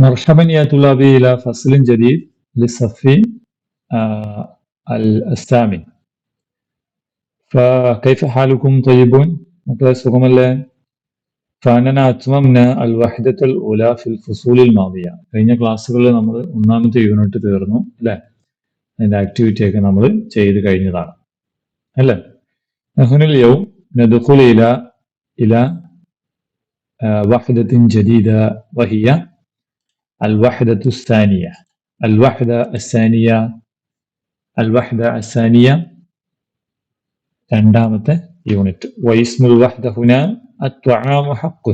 مرحبا يا طلابي إلى فصل جديد للصف آه الثامن فكيف حالكم طيبون؟ مقلة സുഖം അല്ലേ فأننا أتممنا الوحدة الأولى في الفصول الماضية കഴിഞ്ഞ ക്ലാസ്സുകളിൽ നമ്മൾ ഒന്നാമത്തെ യൂണിറ്റ് തീർന്നു അല്ലേ അതിന്റെ ആക്ടിവിറ്റി ഒക്കെ നമ്മൾ ചെയ്ത് കഴിഞ്ഞതാണ് അല്ലേ نحن اليوم ندخل إلى إلى آه، وحدة جديدة وهي الوحدة الثانية الوحدة الثانية الوحدة الثانية രണ്ടാമത്തെ യൂണിറ്റ് വൈസ്മുൽ വഹ്ദ ഹുന الطعام حق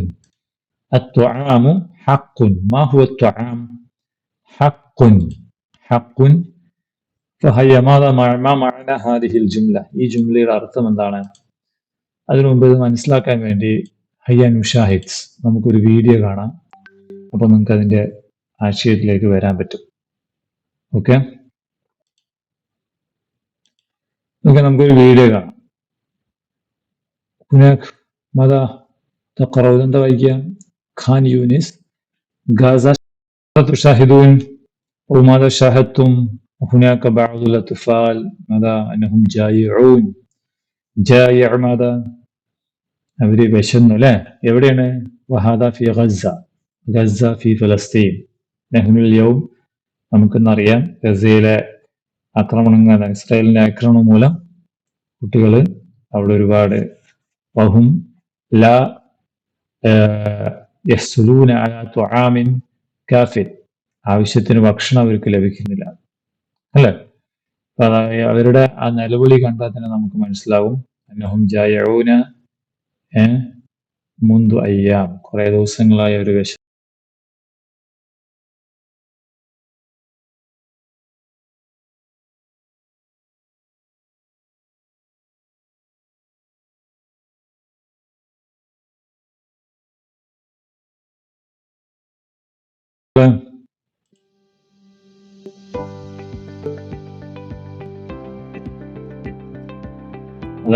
الطعام حق ما هو الطعام حق حق فهي ماذا مع- ما معنى هذه الجملة ഈ ജുംലയുടെ അർത്ഥം എന്താണ് അതിനു മുമ്പ് ഇത് മനസ്സിലാക്കാൻ വേണ്ടി ഹയ്യ നുഷാഹിദ്സ് നമുക്കൊരു വീഡിയോ കാണാം അപ്പൊ നിങ്ങൾക്ക് അതിന്റെ ആശയത്തിലേക്ക് വരാൻ പറ്റും ഓക്കെ ഓക്കെ നമുക്കൊരു വീഡിയോ കാണാം هناك ماذا تقرأون أنت وإياه خان يونس غازا تشاهدون وماذا شاهدتم هناك بعض الأطفال ماذا أنهم جائعون جائع ماذا അവര് വിശന്നു അല്ലെ എവിടെയാണ് വഹാദ ഫി ഗസ ഗസ ഫി ഫലസ്തീൻ നെഹ്നുൽ യൗം നമുക്കെന്നറിയാം ഗസയിലെ ആക്രമണങ്ങൾ ഇസ്രായേലിന്റെ ആക്രമണം മൂലം കുട്ടികൾ അവിടെ ഒരുപാട് വഹും ലാ യസ്ലൂന കാഫിൻ. ആവശ്യത്തിന് ഭക്ഷണം അവർക്ക് ലഭിക്കുന്നില്ല. അല്ലെ? അവരുടെ ആ നിലവിളി കണ്ടാൽ തന്നെ നമുക്ക് മനസ്സിലാവും. അന്നഹും മുന്തു അയ്യാം. കുറെ ദിവസങ്ങളായി ഒരു വിശ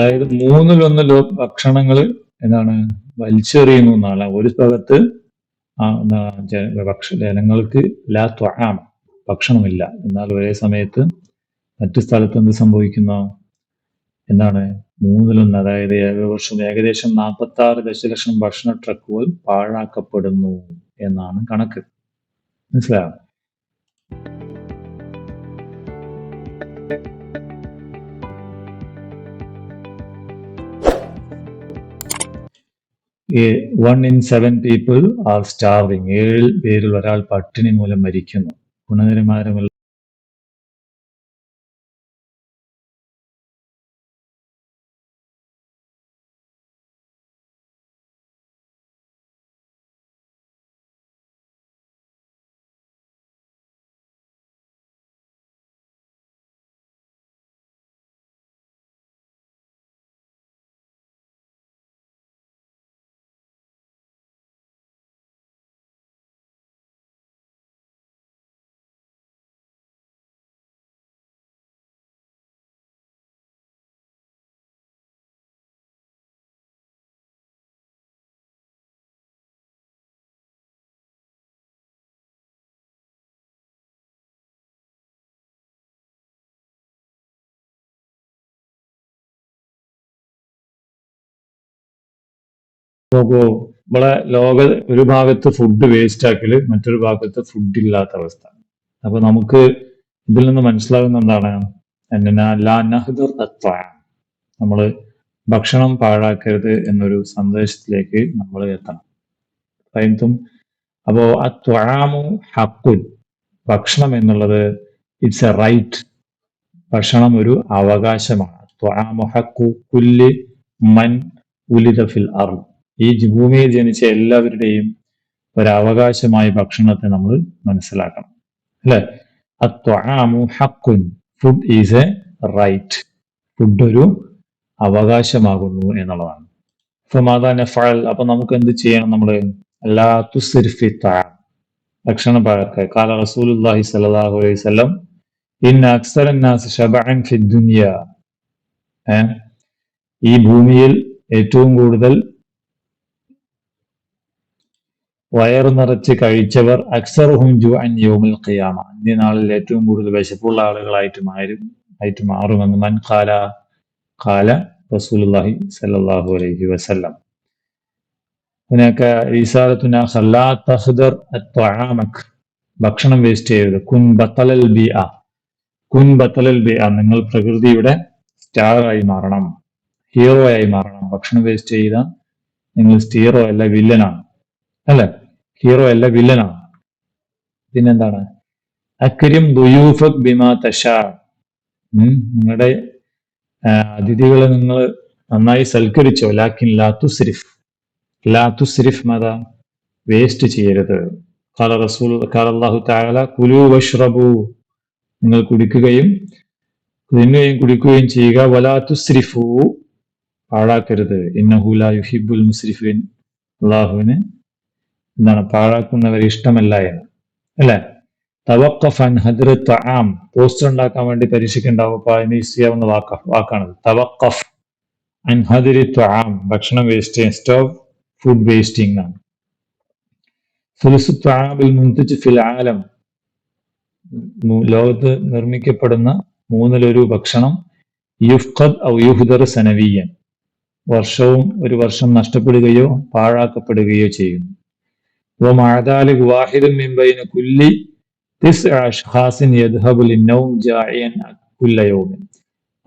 അതായത് മൂന്നിലൊന്ന് ലോ ഭക്ഷണങ്ങൾ എന്താണ് വലിച്ചെറിയുന്നു എന്നാണ്. ഒരു സ്ഥലത്ത് ഭക്ഷ ജനങ്ങൾക്ക് ലാ ത്വാമ ഭക്ഷണമില്ല. എന്നാൽ ഒരേ സമയത്ത് മറ്റു സ്ഥലത്ത് എന്ത് സംഭവിക്കുന്നു? എന്താണ്? മൂന്നിലൊന്ന് അതായത് ഏകവർഷം ഏകദേശം നാൽപ്പത്തി ആറ് ദശലക്ഷം ഭക്ഷണ ട്രക്കുകൾ പാഴാക്കപ്പെടുന്നു എന്നാണ് കണക്ക്. മനസ്സിലായോ? One in seven people are starving ഏഴ് പേരിൽ ഒരാൾ പട്ടിണി മൂലം മരിക്കുന്നു. ഗുണനിലവാരമുള്ള നോക്കൂ ഇവിടെ ലോക ഒരു ഭാഗത്ത് ഫുഡ് വേസ്റ്റ് ആക്കൽ മറ്റൊരു ഭാഗത്ത് ഫുഡ് ഇല്ലാത്ത അവസ്ഥ. അപ്പൊ നമുക്ക് ഇതിൽ നിന്ന് മനസ്സിലാകുന്ന എന്താണ്. നമ്മൾ ഭക്ഷണം പാഴാക്കരുത് എന്നൊരു സന്ദേശത്തിലേക്ക് നമ്മൾ എത്തണം. പൈന്തും അപ്പോ ആ ത്വഴാമു ഹക്കുൻ ഭക്ഷണം എന്നുള്ളത് ഇറ്റ്സ് എ റൈറ്റ് ഭക്ഷണം ഒരു അവകാശമാണ്. ത്വആമു ഹക്കു കുല്ലി മൻ ഉലിദ ഫിൽ അർൾ ഈ ഭൂമിയിൽ ജനിച്ച എല്ലാവരുടെയും ഒരവകാശമായ ഭക്ഷണത്തെ നമ്മൾ മനസ്സിലാക്കണം. അല്ലെ? അത്വാമു ഹക്കുൻ food is a right food ഒരു അവകാശമാകുന്നു എന്നുള്ളതാണ്. അപ്പൊ മാതാ നഫാൽ അപ്പൊ നമുക്ക് എന്ത് ചെയ്യണം നമ്മൾ അല്ലാ തുസിർഫി തആം ഭക്ഷണം പഴക്ക കാല റസൂലുള്ളാഹി സ്വല്ലല്ലാഹു അലൈഹി ഇൻ അക്സറ ഷബഅൻ ഈ ഭൂമിയിൽ ഏറ്റവും കൂടുതൽ വയർ നിറച്ച് കഴിച്ചവർ അക്സറുഹും ജു അൻ യോമുൽ ഖിയാമ നാളിൽ ഏറ്റവും കൂടുതൽ വിശപ്പുള്ള ആളുകളായിട്ട് മാറും ആയിട്ട് മാറുമെന്ന് മൻ ഖാല ഖാല റസൂലുള്ളാഹി സല്ലല്ലാഹു അലൈഹി വസല്ലം هناك رسالتنا خلا تخدر الطعامك ഭക്ഷണം വേസ്റ്റ് ചെയ്യരുത് കുൻ ബത്തലൽ ബി ആ കുൻ ബത്തലൽ ബി ആ നിങ്ങൾ പ്രകൃതിയുടെ സ്റ്റാർ ആയി മാറണം ഹീറോ ആയി മാറണം ഭക്ഷണം വേസ്റ്റ് ചെയ്ത നിങ്ങൾ സ്റ്റീറോ അല്ല വില്ലനാണ് അല്ലെ ഹീറോ അല്ല വില്ലനാണ് പിന്നെന്താണ്? അക്രിം ദുയൂഫക് ബിമാ തഷാ നിങ്ങളുടെ അതിഥികളെ നിങ്ങൾ നന്നായി സൽക്കരിച്ചോ. ലാക്കിൻ ലാത്തു സിരിഫ്. ലാത്തു സിരിഫ് മത വേസ്റ്റ് ചെയ്യരുത്. കാല റസൂൽ കാല അള്ളാഹു താല കുലു വഷ്റബു. നിങ്ങൾ കുടിക്കുകയും തിന്നുകയും കുടിക്കുകയും ചെയ്യുക. വലാത്തു സിരിഫു പാഴാക്കരുത്. ഇന്നഹുല യുഹിബുൽ മുസ്രിഫിൻ. അള്ളാഹുവിന് എന്താണ് പാഴാക്കുന്നവർ ഇഷ്ടമല്ല എന്ന്. അല്ലെ? തവക്കഫ് അൻ ആം പോസ്റ്റർ ഉണ്ടാക്കാൻ വേണ്ടി പരീക്ഷിക്കേണ്ടാവും അപ്പൊ അതിന് ചെയ്യാവുന്ന വാക്ക വാക്കാണ് തവക്കഫ് അൻ ഹദ്ർ ആം ഭക്ഷണം വേസ്റ്റ് സ്റ്റോവ് ഫുഡ് വേസ്റ്റിംഗ് ആണ്. ആലം. ലോകത്ത് നിർമ്മിക്കപ്പെടുന്ന മൂന്നിലൊരു ഭക്ഷണം യുഫ്ഖദ് ഔ യുഹ്ദർ സനവിയൻ വർഷവും ഒരു വർഷം നഷ്ടപ്പെടുകയോ പാഴാക്കപ്പെടുകയോ ചെയ്യുന്നു.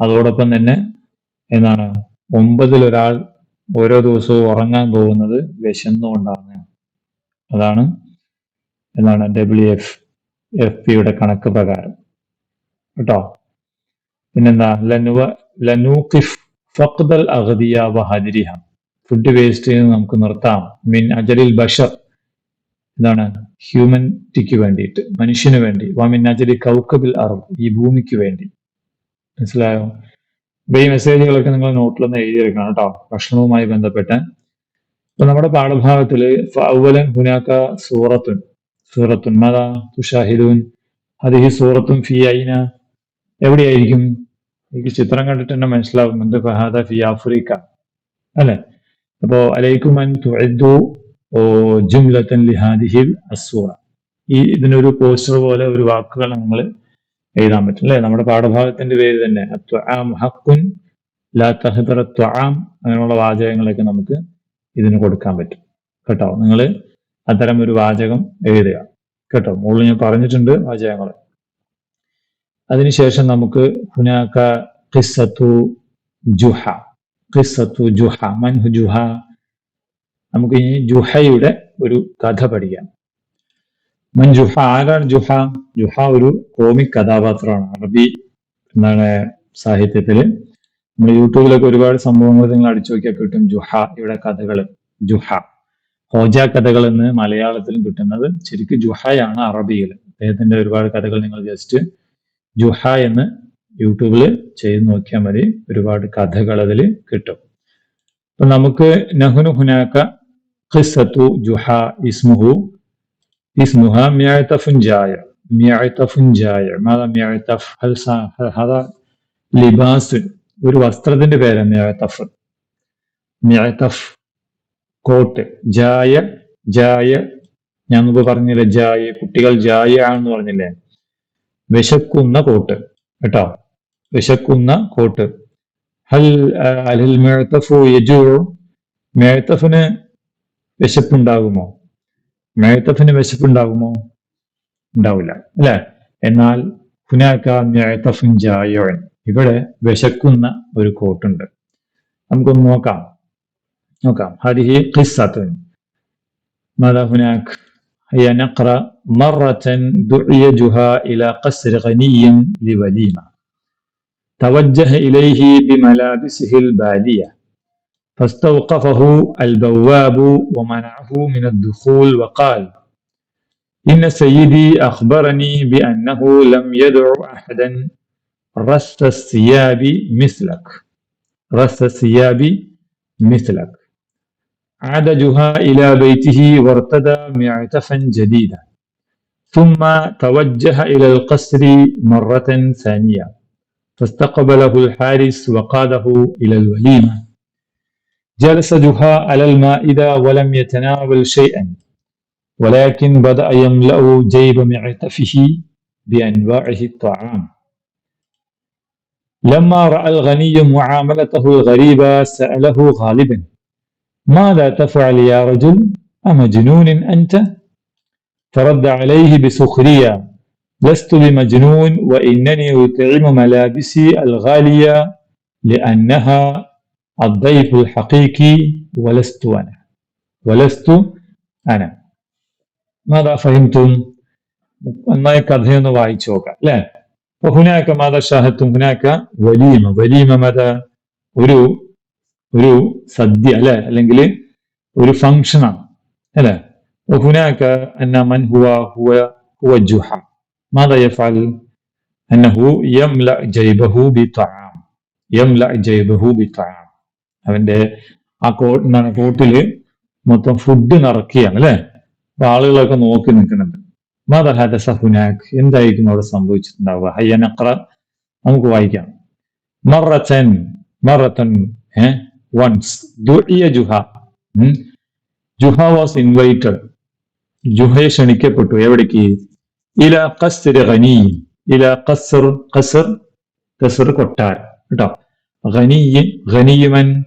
അതോടൊപ്പം തന്നെ എന്താണ് ഒമ്പതിൽ ഒരാൾ ഓരോ ദിവസവും ഉറങ്ങാൻ പോകുന്നത് വിശന്നുകൊണ്ടാണ്. അതാണ് എന്നാണ് ഡബ്ല്യു എഫ് എഫ് പിയുടെ കണക്ക് പ്രകാരം. കേട്ടോ? പിന്നെന്താ? ലനുവ ലനൂഖിഫ് ഫഖ്ദൽ അഹദിയ വഹദിരിഹ ഫുഡ് വേസ്റ്റ് നമുക്ക് നിർത്താം. മിൻ അജലിൽ ബഷർ. എന്താണ്? ഹ്യൂമനിറ്റിക്ക് വേണ്ടിയിട്ട് മനുഷ്യന് വേണ്ടി വാമിന്നാജലി കൗക്കബിൽ അറബ് ഈ ഭൂമിക്ക് വേണ്ടി. മനസ്സിലായോ? അപ്പൊ ഈ മെസ്സേജുകളൊക്കെ നിങ്ങൾ നോട്ടിലൊന്ന് എഴുതിയെടുക്കണം കേട്ടോ ഭക്ഷണവുമായി ബന്ധപ്പെട്ട്. അപ്പൊ നമ്മുടെ പാഠഭാഗത്തിൽ ഫൗവലൻ ഹുനാക്ക സൂറത്തുൻ സൂറത്തുൻ മത തുഷാഹിദൂൻ ഈ സൂറത്തും ഫി ഐന എവിടെയായിരിക്കും? എനിക്ക് ചിത്രം കണ്ടിട്ട് തന്നെ മനസ്സിലാവുന്നുണ്ട് ഫഹാദ ഫി ആഫ്രിക്ക. അല്ലെ? അപ്പോ അലൈക്കുമൻ തുഅദ്ദു ജുംലത്തൻ ലിഹാദിഹിൽ അസൂറ ഈ ഇതിനൊരു പോസ്റ്റർ പോലെ ഒരു വാക്കുകൾ നമ്മൾ എഴുതാൻ പറ്റും അല്ലെ? നമ്മുടെ പാഠഭാഗത്തിന്റെ പേര് തന്നെ ഹക്കുൻ ലാ തഹദറ ത്വാം അങ്ങനെയുള്ള വാചകങ്ങളൊക്കെ നമുക്ക് ഇതിന് കൊടുക്കാൻ പറ്റും. കേട്ടോ? നിങ്ങൾ അത്തരം ഒരു വാചകം എഴുതുക. കേട്ടോ? മുകളിൽ ഞാൻ പറഞ്ഞിട്ടുണ്ട് വാചകങ്ങൾ. അതിനുശേഷം നമുക്ക് ഹുനാക്ക ഖിസ്സത്തു ജുഹ. ഖിസ്സത്തു ജുഹ മൻഹു ജുഹ നമുക്ക് ഇനി ജുഹയുടെ ഒരു കഥ പഠിക്കാം. മഞ്ജുഹ ജുഹ ആരാണ് ജുഹ? ജുഹ ഒരു കോമിക് കഥാപാത്രമാണ്. അറബി എന്താണ് സാഹിത്യത്തിൽ. നമ്മൾ യൂട്യൂബിലൊക്കെ ഒരുപാട് സംഭവങ്ങൾ നിങ്ങൾ അടിച്ചു നോക്കിയാൽ കിട്ടും. ജുഹ ഇവിടെ കഥകൾ ജുഹ. ഹോജ കഥകൾ എന്ന് മലയാളത്തിലും കിട്ടുന്നത് ശരിക്കും ജുഹയാണ് അറബിയിൽ അദ്ദേഹത്തിന്റെ ഒരുപാട് കഥകൾ നിങ്ങൾ ജസ്റ്റ് ജുഹ എന്ന് യൂട്യൂബിൽ ചെയ്ത് നോക്കിയാൽ മതി. ഒരുപാട് കഥകൾ അതിൽ കിട്ടും. അപ്പൊ നമുക്ക് നഹുനു ഹുനാക്ക ഖിസ്സത്തു ജുഹ ഇസ്മുഹു اسمها മിയഅതഫുൻ ജായ മിയഅതഫുൻ ജായ ماذا മിയഅതഫ് هل هذا لباس؟ ഒരു വസ്ത്രത്തിന്റെ പേരാണ് മിയഅതഫ് മിയഅതഫ് കോട്ട്. ജായ ജായ. ഞാൻ മുമ്പ് പറഞ്ഞില്ലേ ജായ. കുട്ടികൾ ജായ ആണെന്ന് പറഞ്ഞില്ലേ? വിശക്കുന്ന കോട്ട്. കേട്ടോ? വിശക്കുന്ന കോട്ട്. ഹൽ അൽ മേഴത്തഫു യജൂർ. മേഴത്തഫിന് വിശപ്പുണ്ടാകുമോ മേത്തഫിന് വിശപ്പുണ്ടാകുമോ ഉണ്ടാവില്ല അല്ലെ എന്നാൽ ഹുനാക്ക മേത്തഫുൻ ജായോൻ ഇവിടെ വിശക്കുന്ന ഒരു കോട്ടുണ്ട് നമുക്കൊന്ന് നോക്കാം നോക്കാം ഹരിഹി ഖിസ്സത്തുൻ ماذا هناك هي نقرأ مرة دعي جها إلى قصر غني لوليمة توجه إليه بملابسه البالية فاستوقفه البواب ومنعه من الدخول وقال إن سيدي أخبرني بأنه لم يدع أحدا رث الثياب مثلك. رث الثياب مثلك. عاد جها إلى بيته وارتدى معتفا جديدا. ثم توجه إلى القصر مرة ثانية فاستقبله الحارس وقاده إلى الوليمة. جلس جهاء على المائدة ولم يتناول شيئا ولكن بدأ يملأ جيب معطفه بأنواعه الطعام لما رأى الغني معاملته الغريبة سأله غالبا ماذا تفعل يا رجل أمجنون أنت؟ فرد عليه بسخرية لست بمجنون وإنني أطعم ملابسي الغالية لأنها الضيف الحقيقي ولست أنا ولست أنا മാതാ ഫഹിംതും നന്നായി കഥയൊന്ന് വായിച്ചു നോക്കാം അല്ലെ അപ്പൊ ഹുനാക്ക മാതാ ഷാഹത്തും ഹുനാക്ക വലീമ വലീമ മത ഒരു ഒരു സദ്യ അല്ലെ അല്ലെങ്കിൽ ഒരു ഫംഗ്ഷനാണ് അല്ലെ ഹുനാക്ക അന്ന മൻ ഹുവ ഹുവ ഹുവ ജുഹ മാതാ യഫഅൽ അന്നഹു യംല ജൈബഹു ബിതആം യംല ജൈബഹു ബിതആം അവന്റെ ആ കോട്ട് എന്താണ് കോട്ടിൽ മൊത്തം ഫുഡ് നിറക്കുകയാണ് അല്ലെ? അപ്പൊ ആളുകളൊക്കെ നോക്കി നിൽക്കുന്നുണ്ട്. മാത ഹാദസ ഹുനാക് എന്തായിരിക്കും അവിടെ സംഭവിച്ചിട്ടുണ്ടാവുക? ഹയ്യ നഖ്റ. നമുക്ക് വായിക്കാം. മറത്തൻ മറത്തൻ once Juha. Juha was invited ജുഹയെ ക്ഷണിക്കപ്പെട്ടു. എവിടേക്ക്? ഇല ഖസ്ർ ഖനി ഇല കസർ കസർ കസർ കൊട്ടാരം. കേട്ടോ. ഖനിയ് ഖനിയമൻ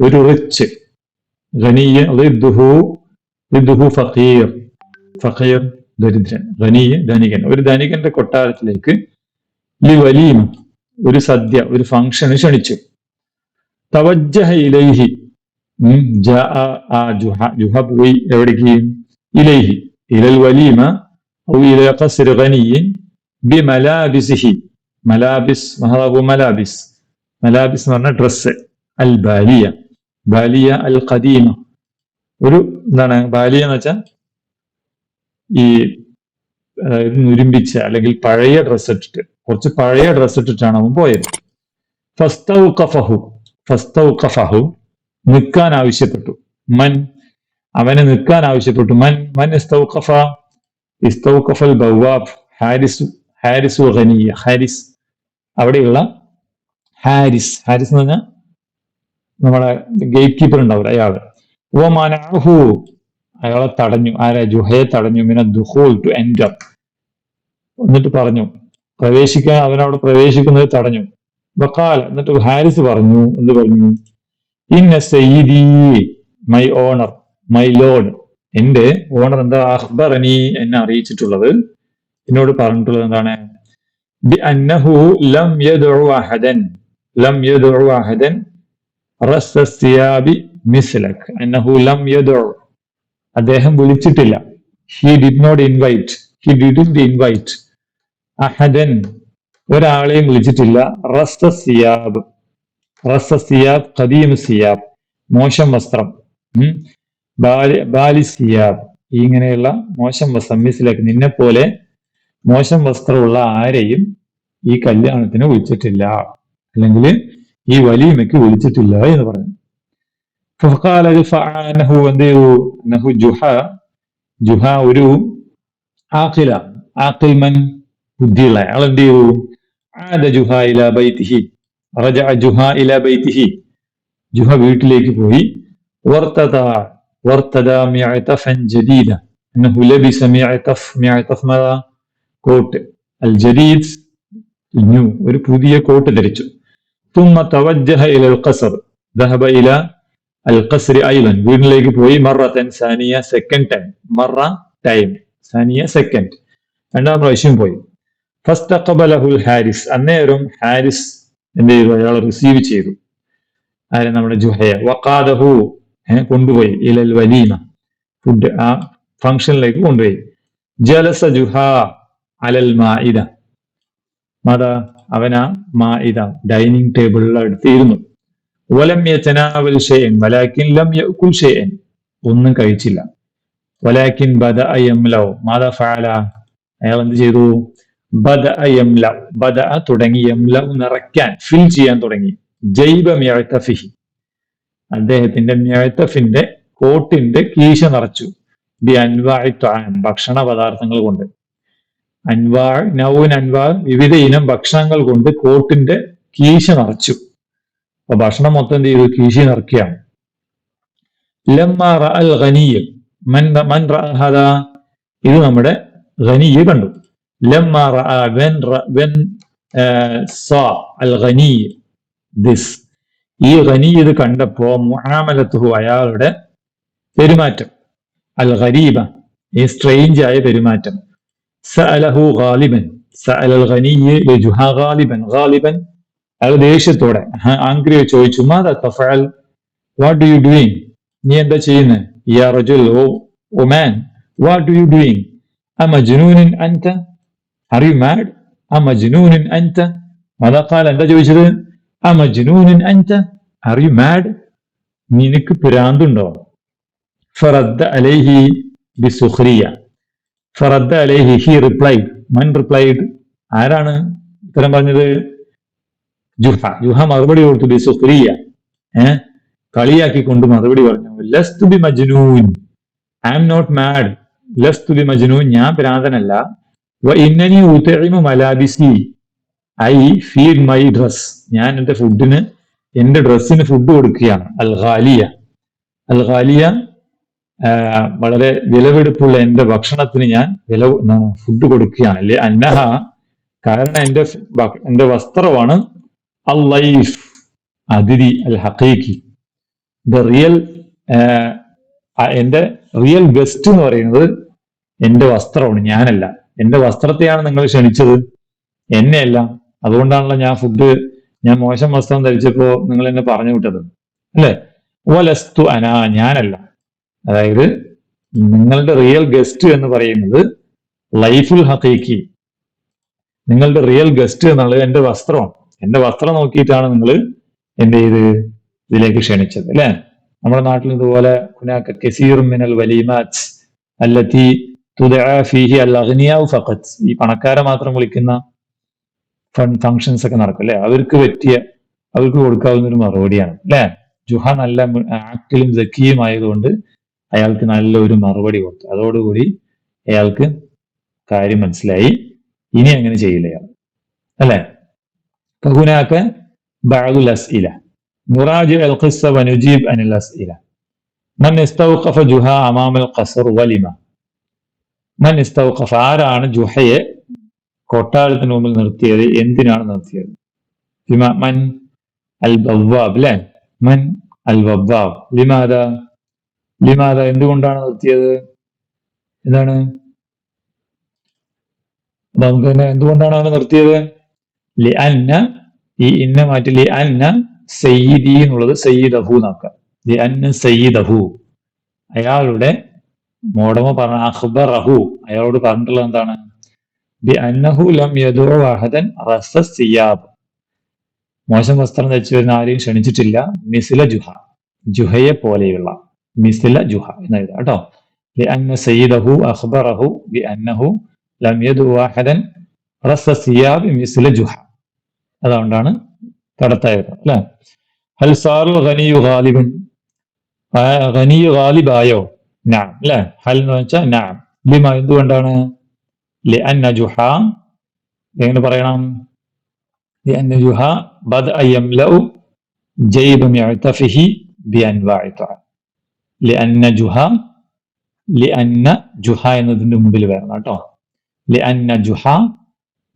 ഒരു റിച്ച് ഖനിയ ളിദ്ദുഹു ളിദ്ദുഹു ഫഖീർ ഫഖീർ ദരിദ്രൻ ഖനിയ ധനികൻ. ഒരു ധനികന്റെ കൊട്ടാരത്തിലേക്ക് ലി വലീമ ഒരു സദ്യ ഒരു ഫംഗ്ഷന് ക്ഷണിച്ചു. തവജ്ജഹ ഇലൈഹി ജുഹ പോയി എവിടേക്ക്? ഇലൈഹി. ഇലൽ വലീമ ഇല ഖസ്ർ ഖനിയിൻ ബിമലാബിസിഹി മലാബിസ് മഹദാബു മലാബിസ്. മലാബിസ് എന്ന് പറഞ്ഞ ഡ്രസ്സ് അൽ ബാലിയ ബാലിയ അൽ ഖദീമ ഒരു എന്താണ് ബാലിയ എന്ന് വെച്ചാൽ ഈ നുരുമ്പിച്ച അല്ലെങ്കിൽ പഴയ ഡ്രസ്സ് ഇട്ടിട്ട് കുറച്ച് പഴയ ഡ്രസ്സ് ഇട്ടിട്ടാണ് അവൻ പോയത്. ഫസ്തൗഖഫഹു ഫസ്തൗഖഫഹു നിൽക്കാൻ ആവശ്യപ്പെട്ടു. മൻ അവനെ നിൽക്കാൻ ആവശ്യപ്പെട്ടു. മൻ മൻ ഇസ്തൗഖഫ ഇസ്തൗഖഫൽ ബവാബ് ഹാരിസ് ഹാരിസ് ഹാരിസ്. അവിടെയുള്ള ഹാരിസ് ഹാരിസ് എന്ന് പറഞ്ഞാൽ നമ്മളെ ഗേറ്റ് കീപ്പർ ഉണ്ടാവില്ല അയാൾ ഓ മനാഹു അയാളെ തടഞ്ഞു. ആരെ? ജുഹയെ തടഞ്ഞു. മിന ദുഹോൾ ടു എന്റർ എന്നിട്ട് പറഞ്ഞു പ്രവേശിക്കാൻ അവനവിടെ പ്രവേശിക്കുന്നത് തടഞ്ഞു. ബക്കാൽ എന്നിട്ട് ഹാരിസ് പറഞ്ഞു എന്ന് പറഞ്ഞു? ഇന്ന സയ്യിദി മൈ ഓണർ മൈ ലോഡ് എന്റെ ഓണർ എന്താ? അഹ്ബർ അനി എന്നെ അറിയിച്ചിട്ടുള്ളത്. എന്നോട് പറഞ്ഞിട്ടുള്ളത് എന്താണ്? ബി അന്നഹു ലം അഹദൻ. ലം യദ്ഉ അഹദൻ മിസ്ലക് ലം യദോ. അദ്ദേഹം വിളിച്ചിട്ടില്ല. He did not invite he did invite അഹദൻ. ഒരാളെയും വിളിച്ചിട്ടില്ല. റസ്സ സിയാബ് സിയാബ് ഖദീം സിയാബ്. മോശം വസ്ത്രം. ബാലി ബാലി സിയാബ്. ഇങ്ങനെയുള്ള മോശം വസ്ത്രം മിസിലേക്ക് നിന്നെ പോലെ മോശം വസ്ത്രമുള്ള ആരെയും ഈ കല്യാണത്തിന് വിളിച്ചിട്ടില്ല. അല്ലെങ്കിൽ ഈ വലീമയ്ക്ക് വിളിച്ചിട്ടില്ല എന്ന് പറഞ്ഞു. നഹു എന്ത് ചെയ്തു നഹു ജുഹ ജുഹ ഒരു ആഖില ആഖിൽമൻ ബുദ്ധിയുള്ള അയാൾ എന്ത് ചെയ്തു ആദ ജുഹ ഇല ബൈത്തിഹി റജ ജുഹ ഇല ബൈത്തിഹി. ജുഹ വീട്ടിലേക്ക് പോയി വർത്തത വർത്തത മിഅതഫൻ ജദീദ. അന്നഹു ലബിസ മിഅതഫ് മിഅതഫ് മദ. കോട്ട് അൽ ജദീദ് ന്യൂ ഒരു പുതിയ കോട്ട് ധരിച്ചു. ثم توجه الى القصر. ذهب الى القصر ايضا وين വീട്ടിലേക്ക് بوي മറത്തൻ സാനിയ സെക്കൻഡ് ടൈം മറ ടൈം സാനിയ സെക്കൻഡ് രണ്ടാം പ്രാവശ്യം പോയി. بوي فاستقبله الحارس അന്നേരം ഹാരിസ് എന്ത് അയാൾ റിസീവ് ചെയ്തു. ആരെ? നമ്മുടെ ജുഹയ. വക്കാദഹു കൊണ്ടുപോയി. ഇലൽ വലീമ. ഫുഡ് ആ ഫംഗ്ഷനിലേക്ക് കൊണ്ടുപോയി. ജലസ ജുഹ അലൽ മാഇദ. മാതാ അവന മാഇദ ഡൈനിങ് ടേബിളിൽ അടുത്തിരുന്നു വലം ലം ഒന്നും കഴിച്ചില്ല. ഒലാക്കിൻ ബദ യംലൗ മാത ഫഅല? അയാൾ എന്ത് ചെയ്തു? ബദ യംലൗ ബദ തുടങ്ങി യംലൗ നിറയ്ക്കാൻ ഫിൽ ചെയ്യാൻ തുടങ്ങി. ജൈബ മ്യഴത്തഫിഹി അദ്ദേഹത്തിന്റെ മ്യഴത്തഫിന്റെ കോട്ടിന്റെ കീശ നിറച്ചു. ബി അൻവായി ഭക്ഷണ പദാർത്ഥങ്ങൾ കൊണ്ട്. അൻവാ നൗൻ അൻവാ വിവിധ ഇനം ഭക്ഷണങ്ങൾ കൊണ്ട് കോട്ടിന്റെ കീശ നിറച്ചു. അപ്പൊ ഭക്ഷണം മൊത്തം എന്ത് ചെയ്തു? കീശി നിറക്കുകയാണ് അൽ മൻ മൻ ഇത് നമ്മുടെ ഖനിയെ കണ്ടു. സ അൽ ഈ ഖനി ഇത് കണ്ടപ്പോ മുഹാമലത്തുഹു അയാളുടെ പെരുമാറ്റം. അൽ ഖരീബ ഈ സ്ട്രേഞ്ച് ആയ പെരുമാറ്റം. സഅലഹു ഗാലിബൻ സഅല അൽ ഖനിയ് ലജുഹ ഗാലിബൻ ഗാലിബൻ അയാൾ ദേഷ്യത്തോടെ ആംഗ്രി ചോദിച്ചു മാതാ തഫഅൽ വാട്ട് ഡു യു ഡൂയിങ് നീ എന്താ ചെയ്യുന്നത് യാ റജുൽ o o man what do you doing അ മജ്നൂനൻ അൻത ആർ യു മാഡ് അ മജ്നൂനൻ അൻത മാതാ ഖാൽ എന്താ ചോദിച്ചത് അ മജ്നൂനൻ അൻത ആർ യു മാഡ് നിനക്ക് ഭ്രാന്തുണ്ടോ ഫറദ്ദ അലൈഹി ബിസുഖ്രിയ ഫറദ്ദ അലൈഹി ഹി റിപ്ലൈഡ് മൻ റിപ്ലൈഡ് ആരാണ് ഉത്തരം പറഞ്ഞത്? ജുഹ. ജുഹ മറുപടി കൊടുത്തു. ബിസുഖ്രിയ ഏഹ് കളിയാക്കിക്കൊണ്ട് മറുപടി പറഞ്ഞു. ലസ്തു ബി മജ്നൂൻ. ഐ ആം നോട്ട് മാഡ് ലസ്തു ബി മജ്നൂൻ. ഞാൻ ഭ്രാന്തനല്ല. ഇന്നനി ഉത്തഴിമു മലാബിസി. I feed my dress. ഞാൻ എന്റെ ഫുഡിന് എന്റെ ഡ്രസ്സിന് ഫുഡ് കൊടുക്കുകയാണ്. അൽ ഖാലിയ. അൽ ഖാലിയ വളരെ വിലവെടുപ്പുള്ള എന്റെ ഭക്ഷണത്തിന് ഞാൻ വില ഫുഡ് കൊടുക്കുകയാണ്. അല്ലെ അന്നഹ കാരണം എന്റെ എന്റെ വസ്ത്രമാണ് അൽ ലൈഫ് അതിരി അൽ ഹഖീഖി ദ റിയൽ എന്റെ റിയൽ ബെസ്റ്റ് എന്ന് പറയുന്നത് എന്റെ വസ്ത്രമാണ് ഞാനല്ല. എന്റെ വസ്ത്രത്തെയാണ് നിങ്ങൾ ക്ഷണിച്ചത് എന്നെയല്ല. അതുകൊണ്ടാണല്ലോ ഞാൻ ഫുഡ് ഞാൻ മോശം വസ്ത്രം ധരിച്ചപ്പോ നിങ്ങൾ എന്നെ പറഞ്ഞു വിട്ടത്. അല്ലെ? വലസ്തു അന ഞാനല്ല. അതായത് നിങ്ങളുടെ റിയൽ ഗസ്റ്റ് എന്ന് പറയുന്നത് ലൈഫിൽ ഹഖീഖി. നിങ്ങളുടെ റിയൽ ഗസ്റ്റ് എന്നുള്ളത് എന്റെ വസ്ത്രമാണ്. എന്റെ വസ്ത്രം നോക്കിയിട്ടാണ് നിങ്ങൾ എന്ത് ചെയ്ത് ഇതിലേക്ക് ക്ഷണിച്ചത് അല്ലെ? നമ്മുടെ നാട്ടിൽ ഇതുപോലെ മിനൽ വലീമാറ്റ് അല്ലത്തി ഫീഹി അൽ അഗ്നിയാഉ ഫഖത്ത് ഈ പണക്കാരെ മാത്രം വിളിക്കുന്ന ഫങ്ഷൻസ് ഒക്കെ നടക്കും അല്ലെ? അവർക്ക് പറ്റിയ അവർക്ക് കൊടുക്കാവുന്ന ഒരു മറുപടിയാണ് അല്ലെ? ജുഹ നല്ല ആക്ടിലും ജക്കിയും ആയതുകൊണ്ട് അയാൾക്ക് നല്ല ഒരു മറുപടി കൊടുത്തു അതോടുകൂടി അയാൾക്ക് കാര്യം മനസ്സിലായി ഇനി അങ്ങനെ ചെയ്യില്ല അയാൾ അല്ലെ فهناك بعض الأسئلة نراجع القصة ونجيب عن الأسئلة من استوقف جهة أمام القصر ولما من استوقف ആരാണ് ജുഹയെ കൊട്ടാരത്തിന് മുമ്പിൽ നിർത്തിയത് എന്തിനാണ് നിർത്തിയത് ലിമ മൻ അൽ ബവ്വാബ് അല്ലെ മൻ അൽ വബ്ബാബ് ലിമാദ ലിമാദ എന്തുകൊണ്ടാണ് നിർത്തിയത്? എന്താണ്? നമുക്ക് തന്നെ എന്തുകൊണ്ടാണ് അവനെ നിർത്തിയത്? ലി അന്ന ഈ ഇന്ന മാറ്റി ലി അന്ന സയ്യിദി എന്നുള്ളത് സയ്യിദഹു എന്നാക്കാം ലി അന്ന സയ്യിദഹു. അയാളുടെ മോഡമ പറഞ്ഞ അഖ്ബറഹു. അയാളോട് പറഞ്ഞിട്ടുള്ളത് എന്താണ്? ബി അന്നഹു ലം യദോ വഹദൻ റസ സിയാബ്. മോശം വസ്ത്രം ധരിച്ചു വരുന്ന ആരെയും ക്ഷണിച്ചിട്ടില്ല. മിസില ജുഹ. ജുഹയെ പോലെയുള്ള. മിസില ജുഹ എന്ന് എഴുതാം കേട്ടോ ലി അന്ന സയ്യിദഹു അഖ്ബറഹു ബി അന്നഹു ലം യദു വഹദൻ റസ സിയാബ് മിസില ജുഹ അതുകൊണ്ടാണ് കടത്തായത് അല്ലെ ഹൽ സാറുൽ ഖനിയു ഗാലിബൻ ആ ഖനിയു ഗാലിബായോ നാം അല്ലെ ഹൽ എന്ന് വെച്ചാൽ നാം ലിമ എന്തുകൊണ്ടാണ് ലി അന്ന ജുഹ എങ്ങനെ പറയണം ലി അന്ന ജുഹ ബദ യംലഉ ജൈബ മിഅതഫിഹി ബിഅൻവാഇ തഅം ലി അന്ന ജുഹ ലി ജുഹ എന്നതിന്റെ മുമ്പിൽ വരണം കേട്ടോ. ലിഅന്ന ജുഹ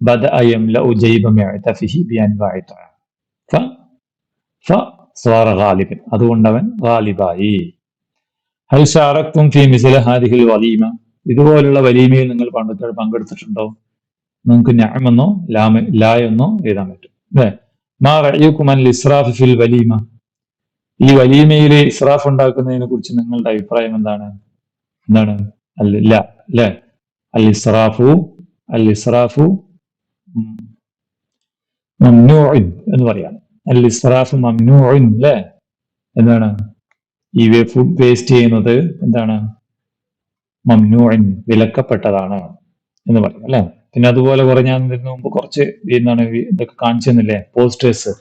ബദ അയം ല ജൈബമിഅതഫിഹി ബി അൻവാഇത ഫ ഫ സ്വാറ ഗാലിബായി. ഫി മിസ്ല ഹാദിഹിൽ വലീമ. ഇതുപോലുള്ള വലീമയിൽ നിങ്ങൾ പണ്ടത്തെ പങ്കെടുത്തിട്ടുണ്ടോ? നിങ്ങൾക്ക് ഞാമെന്നോ ലാമ ലായെന്നോ എഴുതാൻ പറ്റും. അല്ലേ? മാ റഅ്യുക്കും അൽ ഫിൽ വലീമ. ഈ വലീമയിൽ ഇസ്രാഫ് ഉണ്ടാക്കുന്നതിനെ കുറിച്ച് നിങ്ങളുടെ അഭിപ്രായം എന്താണ്? എന്താണ്? അല്ല അല്ലെ? അൽ ഇസ്രാഫു അൽ ഇസ്രാഫു മംനൂഇൻ എന്ന് പറയാം. അൽ ഇസ്രാഫ് മംനൂഇൻ അല്ലേ? എന്താണ്? ഈ ഫുഡ് വേസ്റ്റ് ചെയ്യുന്നത് എന്താണ്? മംനൂഇൻ വിലക്കപ്പെട്ടതാണ് എന്ന് പറയും അല്ലെ? പിന്നെ അതുപോലെ കുറെ ഞാൻ മുമ്പ് കുറച്ച് എന്താണ് ഇതൊക്കെ കാണിച്ചു തന്നില്ലേ പോസ്റ്റേഴ്സ്.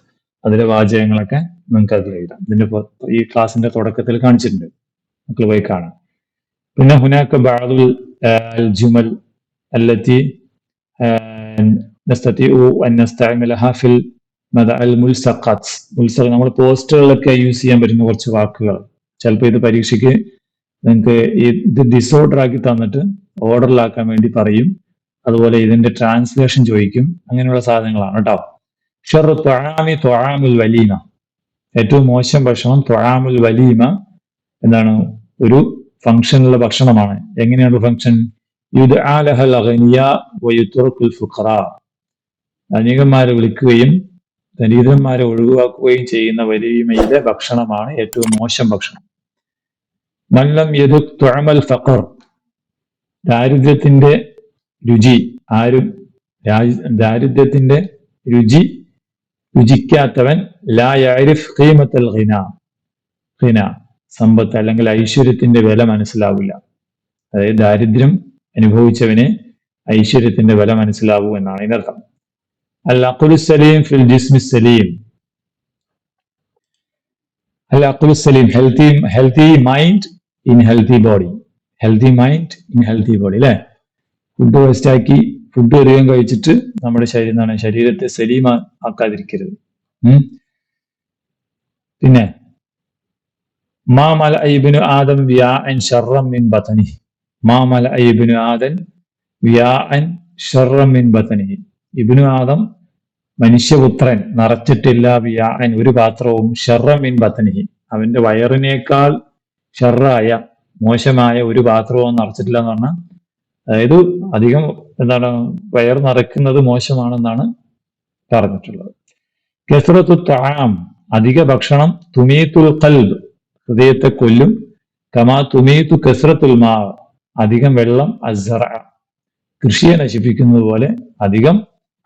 അതിലെ വാചകങ്ങളൊക്കെ നിങ്ങൾക്ക് അതിൽ എഴുതാം ഇതിന്റെ ഈ ക്ലാസിന്റെ തുടക്കത്തിൽ കാണിച്ചിട്ടുണ്ട്. നമുക്ക് പോയി കാണാം. പിന്നെ ഹുനാക്ക് ബാദുൽ ജുമൽ അല്ലത്തി ഫിൽ മുൽസഖ നമ്മൾ പോസ്റ്ററുകളൊക്കെ യൂസ് ചെയ്യാൻ പറ്റുന്ന കുറച്ച് വാക്കുകൾ. ചിലപ്പോൾ ഇത് പരീക്ഷയ്ക്ക് നിങ്ങൾക്ക് ഇത് ഡിസോർഡർ ആക്കി തന്നിട്ട് ഓർഡറിലാക്കാൻ വേണ്ടി പറയും. അതുപോലെ ഇതിന്റെ ട്രാൻസ്ലേഷൻ ചോദിക്കും. അങ്ങനെയുള്ള സാധനങ്ങളാണ് കേട്ടോ. ഷെറു ത്വഴാമി വലീമ ഏറ്റവും മോശം ഭക്ഷണം ത്വഴാമുൽ വലീമ എന്താണ് ഒരു ഫംഗ്ഷനുള്ള ഭക്ഷണമാണ്. എങ്ങനെയാണ് ഫംഗ്ഷൻ ധനികന്മാരെ വിളിക്കുകയും ദരിദ്രന്മാരെ ഒഴിവാക്കുകയും ചെയ്യുന്ന വലിയമയിലെ ഭക്ഷണമാണ് ഏറ്റവും മോശം ഭക്ഷണം. മല്ലം യദു തുഴമൽ ഫഖർ. ദാരിദ്ര്യത്തിന്റെ രുചി ആരും ദാരിദ്ര്യത്തിന്റെ രുചി രുചിക്കാത്തവൻ ലാ യഅരിഫ് ഖീമത്തൽ ഖിന. ഖിന. സമ്പത്ത് അല്ലെങ്കിൽ ഐശ്വര്യത്തിന്റെ വില മനസ്സിലാവില്ല. അതായത് ദാരിദ്ര്യം അനുഭവിച്ചവന് ഐശ്വര്യത്തിന്റെ വില മനസ്സിലാവൂ എന്നാണ് ഇതിനർത്ഥം അൽ അഖുലു സലീം ഫിൽ ജിസ്മി സലീം. അൽ അഖുലു Saleem healthy healthy mind in healthy body. Healthy mind in healthy body അല്ലെ? ഫുഡ് വേസ്റ്റ് ആക്കി ഫുഡ് അധികം കഴിച്ചിട്ട് നമ്മുടെ ശരീരം എന്താണ്? ശരീരത്തെ സലീമ ആക്കാതിരിക്കരുത്. പിന്നെ മാ മല ഐബിനു ആദം വ്യാഅൻ ഷർറം മിൻ ബതനി മാ മല ഐബിനു ആദൻ വ്യാൻ ഷർറം മിൻ ബതനി ഇബിനു ആദം മനുഷ്യപുത്രൻ നിറച്ചിട്ടില്ല വ്യാൻ ഒരു പാത്രവും ഷർറം മിൻ ബതനിഹി. അവന്റെ വയറിനേക്കാൾ ഷർറായ മോശമായ ഒരു പാത്രവും നിറച്ചിട്ടില്ല എന്ന് പറഞ്ഞാൽ അതായത് അധികം എന്താണ് വയർ നിറയ്ക്കുന്നത് മോശമാണെന്നാണ് പറഞ്ഞിട്ടുള്ളത്. കെസറത്തു താം അധിക ഭക്ഷണം തുമീത്തുൽ കൽബ് ഹൃദയത്തെ കൊല്ലും. കമാ തുമീത്തു കെസറത്തുൽ മാ അധികം വെള്ളം അസറ കൃഷിയെ നശിപ്പിക്കുന്നത് പോലെ അധികം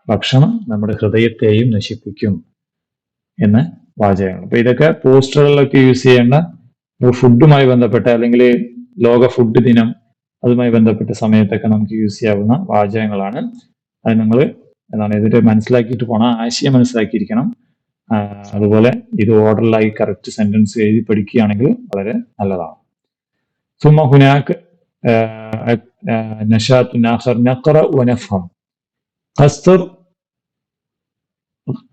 ഭക്ഷണം നമ്മുടെ ഹൃദയത്തെയും നശിപ്പിക്കും എന്ന് വാചകങ്ങൾ അപ്പൊ ഇതൊക്കെ പോസ്റ്ററുകളിലൊക്കെ യൂസ് ചെയ്യേണ്ട ഫുഡുമായി ബന്ധപ്പെട്ട അല്ലെങ്കിൽ ലോക ഫുഡ് ദിനം അതുമായി ബന്ധപ്പെട്ട സമയത്തൊക്കെ നമുക്ക് യൂസ് ചെയ്യാവുന്ന വാചകങ്ങളാണ് അത് നിങ്ങൾ എന്താണ് ഇതിന്റെ മനസ്സിലാക്കിയിട്ട് പോണം ആശയം മനസ്സിലാക്കിയിരിക്കണം ആ, അതുപോലെ ഇത് ഓർഡറിലായി കറക്റ്റ് സെന്റൻസ് എഴുതി പഠിക്കുകയാണെങ്കിൽ വളരെ നല്ലതാണ് ثم هناك آه، آه، نشاط آخر نقرأ ونفهم قصر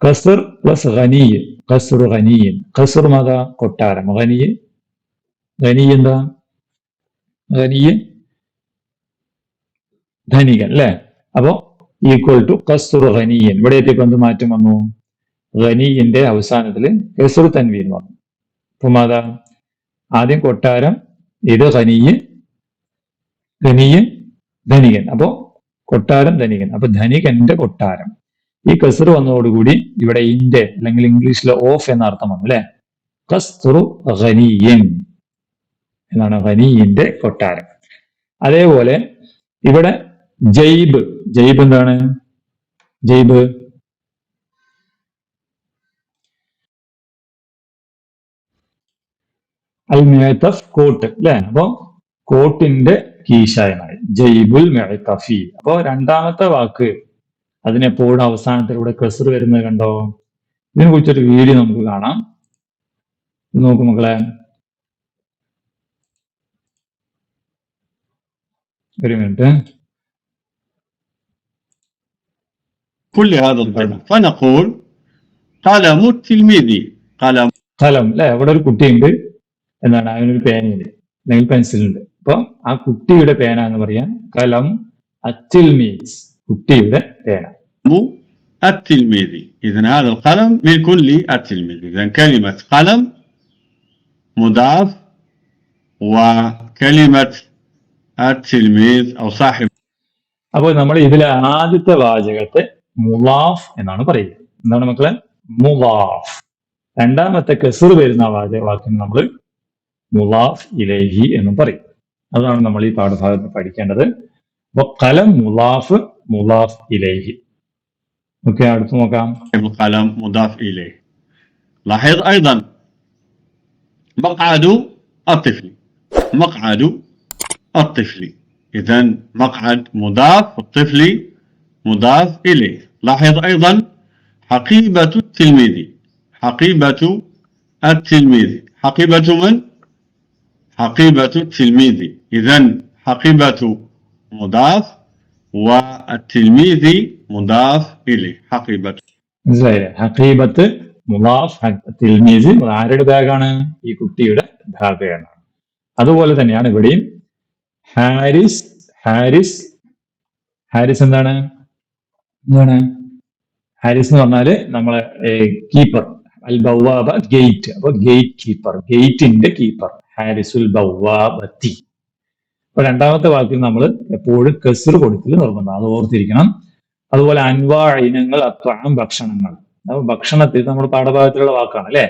قصر بلس غني قصر غني قصر ماذا കൊട്ടാരം غني غني എന്താ غني ധനികൻ അല്ലെ? അപ്പോ ഈക്വൽ ടു കസ്തുർ ഖനിയൻ. ഇവിടെ എത്തിയപ്പോ എന്ത് മാറ്റം വന്നു? ഖനിയന്റെ അവസാനത്തിൽ കസുർ തൻവീൻ വന്നു. അപ്പൊ ആദ്യം കൊട്ടാരം ഇത് ഖനിയ് ഖനിയൻ ധനികൻ. അപ്പോ കൊട്ടാരം ധനികൻ. അപ്പൊ ധനികന്റെ കൊട്ടാരം. ഈ കസർ വന്നതോടുകൂടി ഇവിടെ ഇന്റെ അല്ലെങ്കിൽ ഇംഗ്ലീഷിലെ ഓഫ് എന്ന അർത്ഥം വന്നു അല്ലെ? കസ്തുറു ഖനിയൻ എന്നാണ് ഖനിയന്റെ കൊട്ടാരം. അതേപോലെ ഇവിടെ ജൈബ് ജൈബ് എന്താണ്? ജൈബ് അൽ മേത്തഫ് കോട്ട് അല്ലെ? അപ്പൊ കോട്ടിന്റെ കീശായമായി ജൈബുൽ മേത്തഫി അപ്പൊ രണ്ടാമത്തെ വാക്ക് അതിനെപ്പോഴും അവസാനത്തിലൂടെ കസർ വരുന്നത് കണ്ടോ? ഇതിനെ കുറിച്ചൊരു വീഡിയോ നമുക്ക് കാണാം. നോക്കൂ മക്കളെ. ഒരു മിനിറ്റ്. كل هذا الضرب فنقول قلم التلميذ قلم സ്ഥലം അല്ലെ അവിടെ ഒരു കുട്ടിയുണ്ട് എന്താണ് അവനൊരു പേനയുണ്ട് അല്ലെങ്കിൽ പെൻസിലുണ്ട് അപ്പൊ ആ കുട്ടിയുടെ പേന എന്ന് പറയാൻ കലം അച്ചിൽ മീൻസ് കുട്ടിയുടെ പേന التلميذ إذا هذا القلم ملك للتلميذ إذا كلمة قلم مضاف وكلمة التلميذ أو صاحب അപ്പോൾ നമ്മൾ ഇതിലെ ആദ്യത്തെ വാചകത്തെ മുലാഫ് എന്നാണ് പറയുക എന്താണ് മക്കളെ മുലാഫ് രണ്ടാമത്തെ കെസർ വരുന്ന വാചക വാക്കിന് നമ്മൾ മുലാഫ് ഇലേഹി എന്നും പറയും അതാണ് നമ്മൾ ഈ പാഠഭാഗത്ത് പഠിക്കേണ്ടത് അപ്പൊ കലം മുലാഫ് മുലാഫ് ഇലേഹി ഓക്കെ അടുത്ത് നോക്കാം القلم مضاف إليه لاحظ أيضا مقعد الطفل مقعد الطفل إذا مقعد مضاف الطفل مضاف إليه لاحظ أيضا حقيبة التلميذ حقيبة التلميذ حقيبة من؟ حقيبة التلميذ إذا حقيبة مضاف والتلميذ مضاف إليه حقيبة മനസ്സിലായില്ലേ ഹക്കീബത്ത് മുലാഫ് ഹ- തിൽമീസ് ആരുടെ ബാഗാണ് ഈ കുട്ടിയുടെ ബാഗാണ് അതുപോലെ തന്നെയാണ് ഇവിടെയും ഹാരിസ് ഹാരിസ് ഹാരിസ് എന്താണ് എന്താണ്? ഹാരിസ് എന്ന് പറഞ്ഞാൽ നമ്മളെ കീപ്പർ അൽ ബവാബ ഗേറ്റ് അപ്പൊ ഗേറ്റ് കീപ്പർ ഗേറ്റിന്റെ കീപ്പർ ഹാരിസുൽ ബവാബത്തി അപ്പൊ രണ്ടാമത്തെ വാക്കിൽ നമ്മൾ എപ്പോഴും കെസർ കൊടുക്കൽ നിർബന്ധം. അത് ഓർത്തിരിക്കണം. അതുപോലെ അൻവാ ഇനങ്ങൾ അത്വാം ഭക്ഷണങ്ങൾ. അപ്പൊ ഭക്ഷണത്തിൽ നമ്മൾ പാഠഭാഗത്തിലുള്ള വാക്കാണ് അല്ലെ?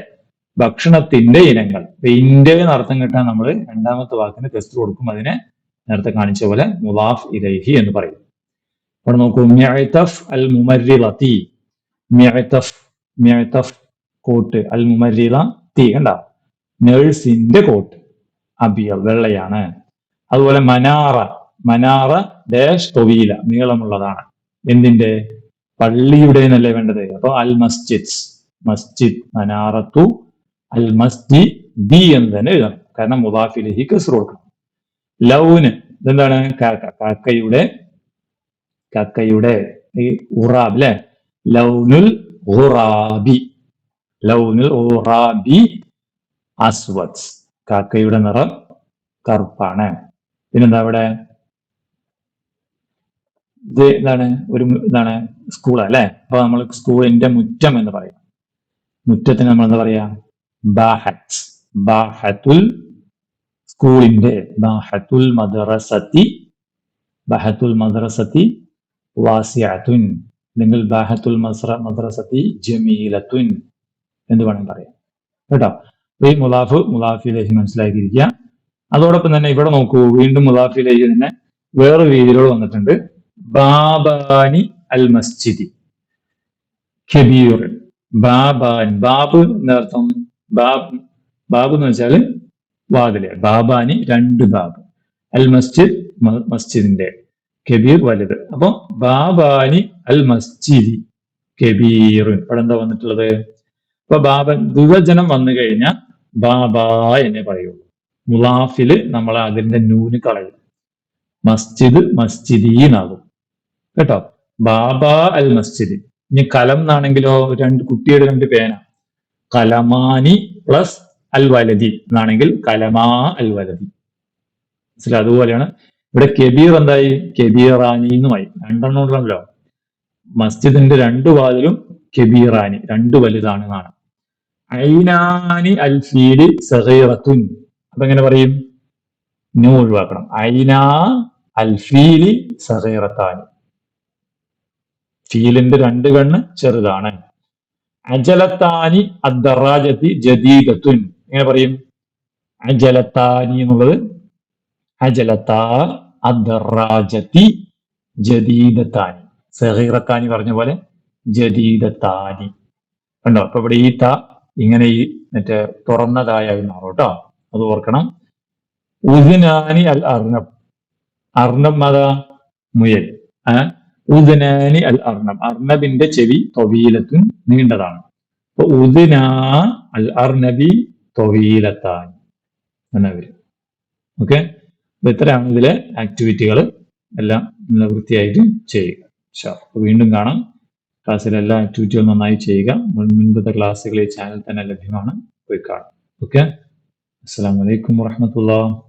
ഭക്ഷണത്തിന്റെ ഇനങ്ങൾ. ഇന്റെ അർത്ഥം കിട്ടാൻ നമ്മൾ രണ്ടാമത്തെ വാക്കിന് കെസർ കൊടുക്കും. അതിനെ നേരത്തെ കാണിച്ച പോലെ മുലാഫ് ഇലൈഹി എന്ന് പറയും. അവിടെ നോക്കൂ മിഅതഫ് അൽ മുമരിളത്തി മിഅതഫ് മിഅതഫ് കോട്ട് അൽ മുമരിള തീ കണ്ട? നേഴ്സിന്റെ കോട്ട് അബിയ വെള്ളയാണ്. അതുപോലെ മനാറ മനാറ ഡാഷ് തൊവീല നീളമുള്ളതാണ്. എന്തിന്റെ? പള്ളിയുടെ എന്നല്ലേ വേണ്ടത്. അപ്പൊ അൽ മസ്ജിദ് മസ്ജിദ് മനാറത്തു അൽ മസ്ജി ബി എന്ന് തന്നെ എഴുതണം. കാരണം മുദാഫിലിഹി കസർ കൊടുക്കണം. ലൗന് ഇതെന്താണ്? കാക്ക കാക്കയുടെ കാക്കയുടെ ഈ ഉറാബ് അല്ലെ ലൗനുൽ ഉറാബി. ലൗനുൽ ഉറാബി അസ്വദ്. കാക്കയുടെ നിറം കറുപ്പാണ്. പിന്നെന്താ അവിടെ? ഇത് എന്താണ് ഒരു എന്താണ് സ്കൂൾ അല്ലെ? അപ്പൊ നമ്മൾ സ്കൂളിന്റെ മുറ്റം എന്ന് പറയാം. മുറ്റത്തിന് നമ്മൾ എന്താ പറയാ? ബാഹത്ത്. ബാഹത്തുൽ സ്കൂളിന്റെ ബാഹത്തുൽ മദ്രസത്തി ബാഹത്തുൽ മദ്രസത്തി വാസിയത്തുൻ അല്ലെങ്കിൽ ബാഹത്തുൽ മസ്ര മദ്രസത്തി ജമീലത്തുൻ എന്ന് വേണമെങ്കിൽ പറയാം കേട്ടോ? ഈ മുലാഫ് മുലാഫിലേക്ക് മനസ്സിലാക്കിയിരിക്കുക. അതോടൊപ്പം തന്നെ ഇവിടെ നോക്കൂ വീണ്ടും മുലാഫിലേക്ക് തന്നെ വേറെ രീതിയിലൂടെ വന്നിട്ടുണ്ട്. ബാബാനി അൽ മസ്ജിദി. കബീർ ബാബാൻ ബാബ് എന്നർത്ഥം ബാബ് ബാബ് എന്ന് വെച്ചാൽ വാതിൽ. ബാബാനി രണ്ട് ബാബ്. അൽ മസ്ജിദ് മസ്ജിദിന്റെ കബീർ വലുത്. അപ്പൊ ബാബാനി അൽ മസ്ജിദി കബീർ. ഇവിടെ എന്താ വന്നിട്ടുള്ളത്? അപ്പൊ ബാബൻ ദുവചനം വന്നു കഴിഞ്ഞാൽ ബാബ എന്നെ പറയുള്ളൂ. മുലാഫിൽ നമ്മൾ അതിന്റെ നൂന് കളയും. മസ്ജിദ് മസ്ജിദീനാകും കേട്ടോ? ബാബ അൽ മസ്ജിദ് ഇനി കലം എന്നാണെങ്കിലോ? രണ്ട് കുട്ടിയുടെ രണ്ട് പേന. കലമാനി പ്ലസ് അൽ വലതി എന്നാണെങ്കിൽ കലമാ അൽ വലതി മനസ്സിലായി അതുപോലെയാണ് ഇവിടെ കെബീർ എന്തായി? കെബീറാനി എന്നുമായി. രണ്ടെണ്ണം ഉണ്ടല്ലോ. മസ്ജിദിന്റെ രണ്ട് വാതിലും കെബീറാനി രണ്ട് വലുതാണ് എന്നാണ്. ഐനാനി അൽഫീലി സഹീറത്തുൻ അതെങ്ങനെ പറയും? നൂ ഒഴിവാക്കണം. ഐനാ അൽഫീലി സഹീറത്താനി ഫീലിന്റെ രണ്ട് കണ്ണ് ചെറുതാണ്. അജലത്താനി അദ്ദറാജത്തി ജദീദത്തുൻ. എങ്ങനെ പറയും? അജലത്താനി എന്നുള്ളത് അജലത്താ അദ്റാജതി ജദീദത്താനി സഹീറത്താനി പറഞ്ഞ പോലെ ജദീദത്താനി കണ്ടോ? അപ്പൊ ഇവിടെ ഈ ത ഇങ്ങനെ ഈ മറ്റേ തുറന്നതായി മാറും കേട്ടോ അത് ഓർക്കണം. ഉദിനാനി അൽ അർണബ് അർണബ് അതാ മുയൽ. ഉദനാനി അൽ അർണബ് അർണബിന്റെ ചെവി തൊവീലത്തും നീണ്ടതാണ്. അപ്പൊ ഉദിനാ അൽ അർണബി തൊവീലത്താനി. എന്നാ വരും. ഓക്കെ? അപ്പൊ ഇത്രയാണ് ഇതിലെ ആക്ടിവിറ്റികൾ എല്ലാം നല്ല വൃത്തിയായിട്ട് ചെയ്യുക. ശോ, അപ്പൊ വീണ്ടും കാണാം. ക്ലാസ്സിലെ എല്ലാ ആക്ടിവിറ്റികളും നന്നായി ചെയ്യുക. മുൻ- മുൻപത്തെ ക്ലാസ്സുകൾ ഈ ചാനൽ തന്നെ ലഭ്യമാണ്. പോയി കാണാം. ഓക്കെ അസ്സാം വലൈക്കും വാഹമത്തുള്ള